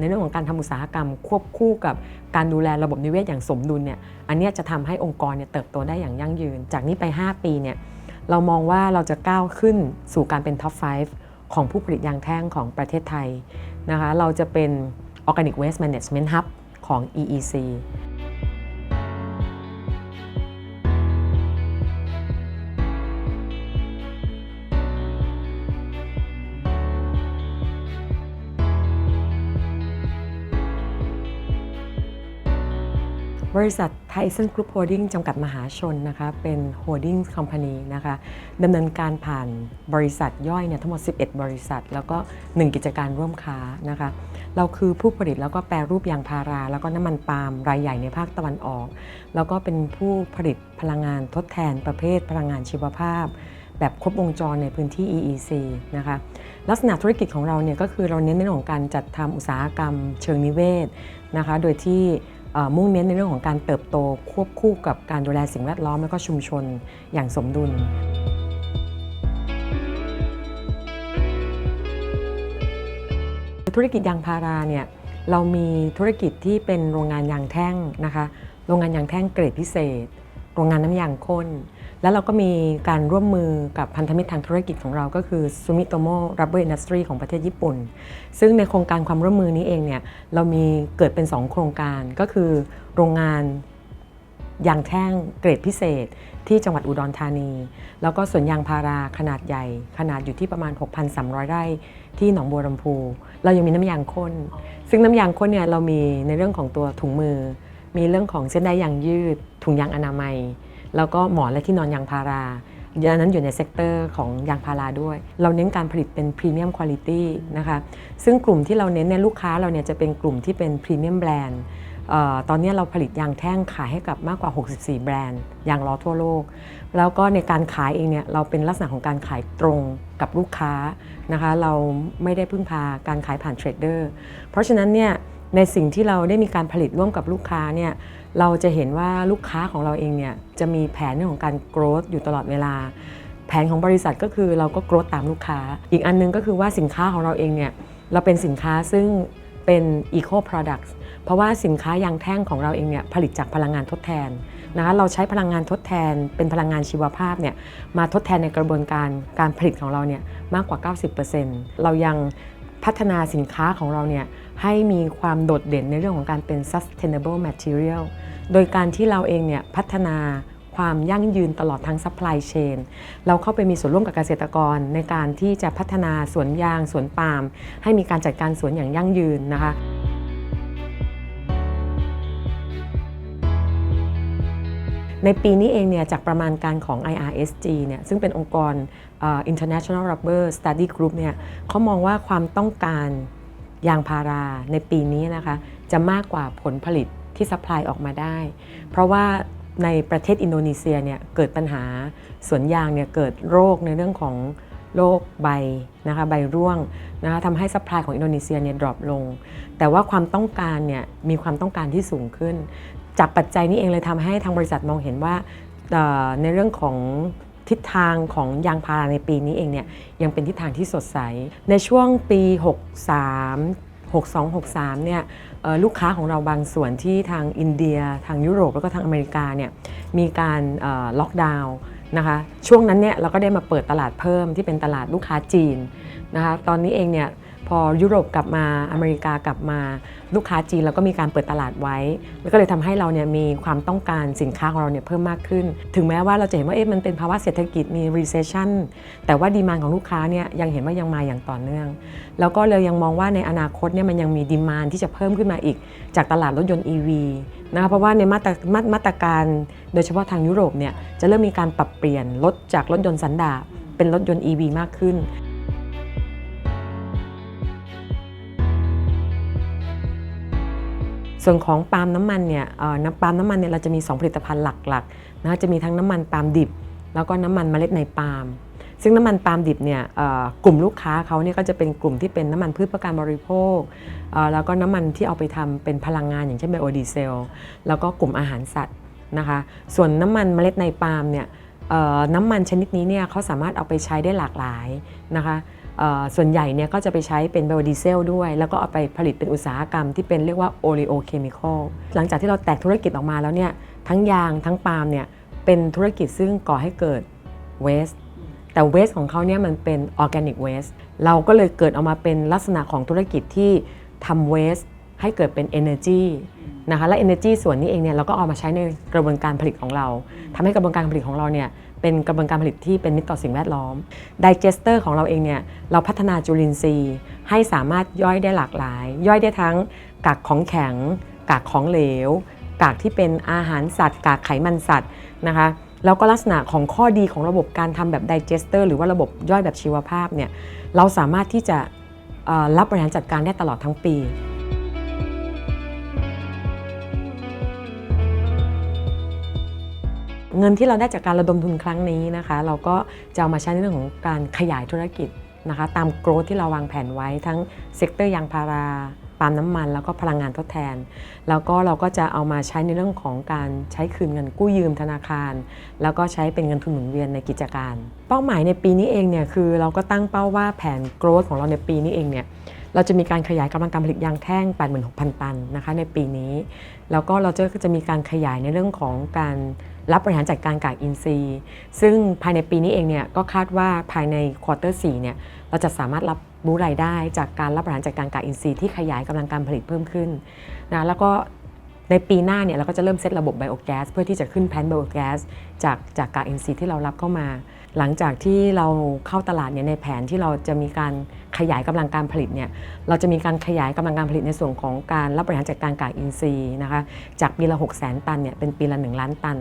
ในเรื่องของการทำอุตสาหกรรม ควบคู่กับการดูแลระบบนิเวศอย่างสมดุลเนี่ยอันนี้จะทำให้องค์กรเนี่ยเติบโตได้อย่างยั่งยืน จากนี้ไป 5 ปีเนี่ยเรามองว่าเราจะก้าวขึ้นสู่การเป็นท็อป 5 ของผู้ผลิตยางแท่งของประเทศไทยนะคะเราจะเป็น Organic Waste Management Hub ของ EEC บริษัทไทเซนกรุ๊ปโฮดดิ้งจำกัดมหาชนนะคะเป็นโฮดดิ้งคอมพานีนะคะดำเนินการผ่านบริษัทย่อยเนี่ยทั้งหมด 11 บริษัท แล้วก็ 1 กิจการร่วมค้านะคะเราคือผู้ผลิตแล้วก็แปรรูปยางพารา แล้วก็น้ำมันปาล์มรายใหญ่ในภาคตะวันออก แล้วก็เป็นผู้ผลิตพลังงานทดแทนประเภทพลังงานชีวภาพ แบบครบวงจรในพื้นที่ EEC นะคะลักษณะธุรกิจของเราเนี่ยก็คือเราเน้นในเรื่องของการจัดทำอุตสาหกรรม เชิงนิเวศนะคะโดยที่ มุ่งเน้นในเรื่องของการเติบโตควบคู่กับการดูแลสิ่งแวดล้อมและก็ชุมชนอย่างสมดุลธุรกิจยางพาราเนี่ยเรามีธุรกิจที่เป็นโรงงานยางแท่งนะคะ โรงงานยางแท่งเกรดพิเศษ โรงงานน้ำยางข้น แล้วเราก็มีการร่วมมือกับพันธมิตรทางธุรกิจของเราก็คือ Sumitomo Rubber Industry ของประเทศญี่ปุ่น ซึ่งในโครงการความร่วมมือนี้เองเนี่ยเรามีเกิดเป็น 2 โครงการก็คือโรงงานยางแท่งเกรดพิเศษ ที่จังหวัดอุดรธานี แล้วก็สวนยางพาราขนาดใหญ่ ขนาดอยู่ที่ประมาณ 6,300 ไร่ที่หนองบัวลำพู เรายังมีน้ำยางข้น ซึ่งน้ำยางข้นเนี่ยเรามีในเรื่องของตัวถุงมือ มีเรื่องของเส้นได้ยางยืด ถุงยางอนามัย แล้วก็หมอนและที่นอนยางพาราอันนั้นอยู่ในเซกเตอร์ของยางพาราด้วย เราเน้นการผลิตเป็นพรีเมียมคุณ i t y นะคะซึ่งกลุ่มที่เราเน้นในยลูกค้าเราเนี่ยจะเป็นกลุ่มที่เป็นพรีเมียมแบรนด์ตอนนี้เราผลิตยางแท่งขายให้กับมากกว่า 64 แบรนด์ยางล้อทั่วโลก แล้วก็ในการขายเองเนี่ยเราเป็นลักษณะของการขายตรงกับลูกค้านะคะเราไม่ได้พึ่งพาการขายผ่านเทรดเดอร์เพราะฉะนั้นเนี่ยในสิ่งที่เราได้มีการผลิตร่วมกับลูกค้าเนี่ย เราจะเห็นว่าลูกค้าของเราเองเนี่ยจะมีแผนเรื่องของการโกรธอยู่ตลอดเวลา แผนของบริษัทก็คือเราก็โกรธตามลูกค้า อีกอันนึงก็คือว่าสินค้าของเราเองเนี่ยเราเป็นสินค้าซึ่งเป็น Eco Products เพราะว่าสินค้ายางแท่งของเราเองเนี่ยผลิตจากพลังงานทดแทนนะคะเราใช้พลังงานทดแทน เป็นพลังงานชีวภาพเนี่ยมาทดแทนในกระบวนการการผลิตของเราเนี่ยมากกว่า 90%เรายังพัฒนาสินค้าของเราเนี่ย ให้มีความโดดเด่นในเรื่องของการเป็น sustainable material โดยการที่เราเองเนี่ยพัฒนาความยั่งยืนตลอดทั้ง supply chain เราเข้าไปมีส่วนร่วมกับเกษตรกรในการที่จะพัฒนาสวนยางสวนปาล์มให้มีการจัดการสวนอย่างยั่งยืนนะคะในปีนี้เองเนี่ยจากประมาณการของ IRSG เนี่ยซึ่งเป็นองค์กร International Rubber Study Group เนี่ยเขามองว่าความต้องการ ยางพาราในปีนี้นะคะ จะมากกว่าผลผลิตที่ซัพพลายออกมาได้ เพราะว่าในประเทศอินโดนีเซียเนี่ยเกิดปัญหาสวนยางเนี่ยเกิดโรคในเรื่องของโรคใบนะคะใบร่วงนะคะทำให้ซัพพลายของอินโดนีเซียเนี่ยดรอปลง แต่ว่าความต้องการเนี่ยมีความต้องการที่สูงขึ้น จากปัจจัยนี้เองเลยทำให้ทางบริษัทมองเห็นว่าในเรื่องของ ทิศทางของยางพาราในปีนี้เองเนี่ยยังเป็นทิศทางที่สดใส ในช่วงปี 63 62 63เนี่ยเอ่อลูกค้าของเราบางส่วนที่ทางอินเดีย ทางยุโรปแล้วก็ทางอเมริกาเนี่ยมีการล็อกดาวน์นะคะช่วงนั้นเนี่ยเราก็ได้มาเปิดตลาดเพิ่มที่เป็นตลาดลูกค้าจีนนะคะตอนนี้เองเนี่ย พอยุโรปกลับมาอเมริกากลับมา ลูกค้าจีนเราก็มีการเปิดตลาดไว้ แล้วก็เลยทำให้เราเนี่ยมีความต้องการสินค้าของเราเนี่ยเพิ่มมากขึ้น ถึงแม้ว่าเราจะเห็นว่าเอ๊ะมันเป็นภาวะเศรษฐกิจมี recession แต่ว่าดีมานของลูกค้าเนี่ยยังเห็นว่ายังมาอย่างต่อเนื่อง แล้วก็เรายังมองว่าในอนาคตเนี่ยมันยังมีดีมานที่จะเพิ่มขึ้นมาอีก จากตลาดรถยนต์ EV นะคะเพราะว่าในมาตรมามาตรการโดยเฉพาะทางยุโรปเนี่ยจะเริ่มมีการปรับเปลี่ยนรถจากรถยนต์สันดาปเป็นรถยนต์ EV มากขึ้น ส่วนของปาล์มน้ำมันเนี่ยน้ำปาล์มน้ำมันเนี่ยเราจะมี 2 ผลิตภัณฑ์หลักๆนะคะจะมีทั้งน้ำมันปาล์มดิบ แล้วก็น้ำมันเมล็ดในปาล์มซึ่งน้ำมันปาล์มดิบเนี่ยกลุ่มลูกค้าเขาเนี่ยก็จะเป็นกลุ่มที่เป็นน้ำมันพืชเพื่อการบริโภค แล้วก็น้ำมันที่เอาไปทำเป็นพลังงานอย่างเช่นไบโอดีเซล แล้วก็กลุ่มอาหารสัตว์นะคะ ส่วนน้ำมันเมล็ดในปาล์มเนี่ยน้ำมันชนิดนี้เนี่ยเขาสามารถเอาไปใช้ได้หลากหลายนะคะ ส่วนใหญ่เนี่ยก็จะไปใช้เป็นไบโอดีเซลด้วย แล้วก็เอาไปผลิตเป็นอุตสาหกรรมที่เป็นเรียกว่าโอ e โอเคมีคอลหลังจากที่เราแตกธุรกิจออกมาแล้วเนี่ยทั้งยางทั้งปาล์มเนี่ยเป็นธุรกิจซึ่งก่อให้เกิดเวสแต่เวสของเขาเนี่ยมันเป็นออร์แกนิกเวสเราก็เลยเกิดออกมาเป็นลักษณะของธุรกิจที่ทำเวสให้เกิดเป็น Energy นะคะและ Energy ส่วนนี้เองเนี่ยเราก็เอามาใช้ในกระบวนการผลิตของเราทำให้กระบวนการผลิตของเราเนี่ย เป็นกระบวนการผลิตที่เป็นมิตรต่อสิ่งแวดล้อม Digester ของเราเองเนี่ยเราพัฒนาจุลินทรีย์ ให้สามารถย่อยได้หลากหลาย ย่อยได้ทั้งกากของแข็ง กากของเหลว กากที่เป็นอาหารสัตว์ กากไขมันสัตว์นะคะแล้วก็ลักษณะของข้อดีของระบบการทำแบบ digester หรือว่าระบบย่อยแบบชีวภาพเนี่ยเราสามารถที่จะรับบริหารจัดการได้ตลอดทั้งปี เงินที่เราได้จากการระดมทุนครั้งนี้นะคะ เราก็จะเอามาใช้ในเรื่องของการขยายธุรกิจนะคะ ตามโกรธที่เราวางแผนไว้ทั้งเซกเตอร์ยางพาราปาล์มน้ำมันแล้วก็พลังงานทดแทน แล้วก็เราก็จะเอามาใช้ในเรื่องของการใช้คืนเงินกู้ยืมธนาคาร แล้วก็ใช้เป็นเงินทุนหมุนเวียนในกิจการ เป้าหมายในปีนี้เองเนี่ยคือเราก็ตั้งเป้าว่าแผนโกรธของเราในปีนี้เองเนี่ยเราจะมีการขยายกำลังการผลิตยางแท่ง 86,000 ตันนะคะในปีนี้ แล้วก็เราจะจะมีการขยายในเรื่องของการ รับบริหารจัดการกากอินทรีย์ ซึ่งภายในปีนี้เองเนี่ยก็คาดว่าภายในควอเตอร์สเนี่ยเราจะสามารถรับรู้รายได้ จากการรับบริหารจัดการกากอินทรีย์ที่ขยายกำลังการผลิตเพิ่มขึ้นนะแล้วก็ในปีหน้าเนี่ยเราก็จะเริ่มเซตระบบไบโอแก๊สเพื่อที่จะขึ้นแพนไบโอแก๊สจากจากกากอินทรีย์ที่เรารับเข้ามา หลังจากที่เราเข้าตลาดเนี่ยในแผนที่เราจะมีการขยายกำลังการผลิตเนี่ยเราจะมีการขยายกำลังการผลิตในส่วนของการรับบริหารจัดการกากอินทรีย์นะคะจากปีละ6 0 0 0 0 0ตันเนี่ยเป็นปีละ 1 ล้านตัน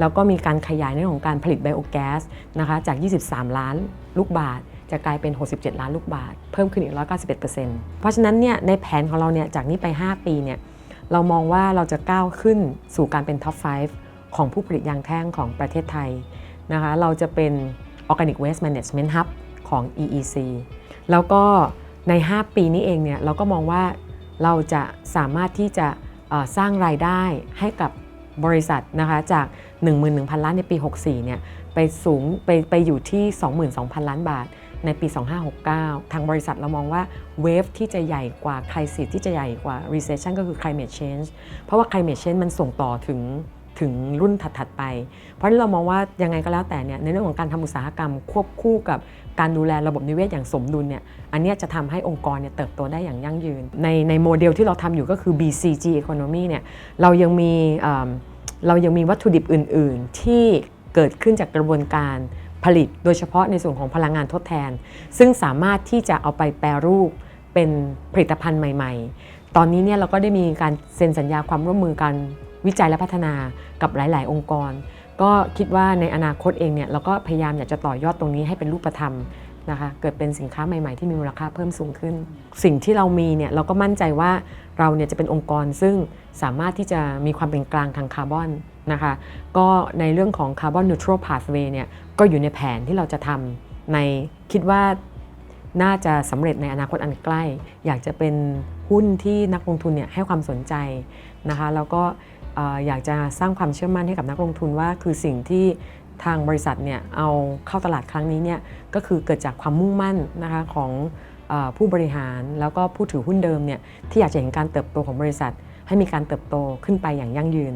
แล้วก็มีการขยายในเรื่องของการผลิตไบโอแก๊สนะคะจาก 23 ล้านลูกบาทจะกลายเป็น 67 ล้านลูกบาท เพิ่มขึ้นอีก 191%เพราะฉะนั้นเนี่ยในแผนของเราเนี่ยจากนี้ไป 5 ปีเนี่ยเรามองว่าเราจะก้าวขึ้นสู่การเป็นท็อป 5 ของผู้ผลิตยางแท่งของประเทศไทย นะคะเราจะเป็น Organic Waste Management Hub ของ EEC แล้วก็ใน 5 ปีนี้เองเนี่ยเราก็มองว่าเราจะสามารถที่จะสร้างรายได้ให้กับบริษัทนะคะจาก 11,000 ล้านในปี 64 เนี่ยไปสูงไปไปอยู่ที่ 22,000 ล้านบาทในปี 2569 ทางบริษัทเรามองว่าเวฟที่จะใหญ่กว่าค r i s i s ที่จะใหญ่กว่า recession ก็คือ climate change เพราะว่า climate change มันส่งต่อถึง ถึงรุ่นถัดๆไป เพราะเรามองว่ายังไงก็แล้วแต่เนี่ยในเรื่องของการทำอุตสาหกรรมควบคู่กับการดูแลระบบนิเวศอย่างสมดุลเนี่ยอันนี้จะทำให้องค์กรเนี่ยเติบโตได้อย่างยั่งยืน ในในโมเดลที่เราทำอยู่ก็คือ BCG Economy เนี่ยเรายังมีเอิ่มเรายังมีวัตถุดิบอื่น ๆ ที่เกิดขึ้นจากกระบวนการผลิต โดยเฉพาะในส่วนของพลังงานทดแทน ซึ่งสามารถที่จะเอาไปแปรรูปเป็นผลิตภัณฑ์ใหม่ ๆ ตอนนี้เนี่ยเราก็ได้มีการเซ็นสัญญาความร่วมมือกัน วิจัยและพัฒนากับหลาย ๆ องค์กร ก็คิดว่าในอนาคตเองเนี่ยเราก็พยายามอยากจะต่อยอดตรงนี้ให้เป็นรูปธรรมนะคะเกิดเป็นสินค้าใหม่ๆที่มีมูลค่าเพิ่มสูงขึ้น สิ่งที่เรามีเนี่ยเราก็มั่นใจว่าเราเนี่ยจะเป็นองค์กรซึ่งสามารถที่จะมีความเป็นกลางทางคาร์บอนนะคะก็ในเรื่องของคาร์บอนนิวทรัลพาสเวย์เนี่ยก็อยู่ในแผนที่เราจะทำในคิดว่าน่าจะสำเร็จในอนาคตอันใกล้ อยากจะเป็นหุ้นที่นักลงทุนเนี่ยให้ความสนใจนะคะแล้วก็ อยากจะสร้างความเชื่อมั่นให้กับนักลงทุนว่า คือสิ่งที่ทางบริษัทเนี่ยเอาเข้าตลาดครั้งนี้เนี่ยก็คือเกิดจากความมุ่งมั่นนะคะของผู้บริหารแล้วก็ผู้ถือหุ้นเดิมเนี่ยที่อยากจะเห็นการเติบโตของบริษัท ให้มีการเติบโตขึ้นไปอย่างยั่งยืน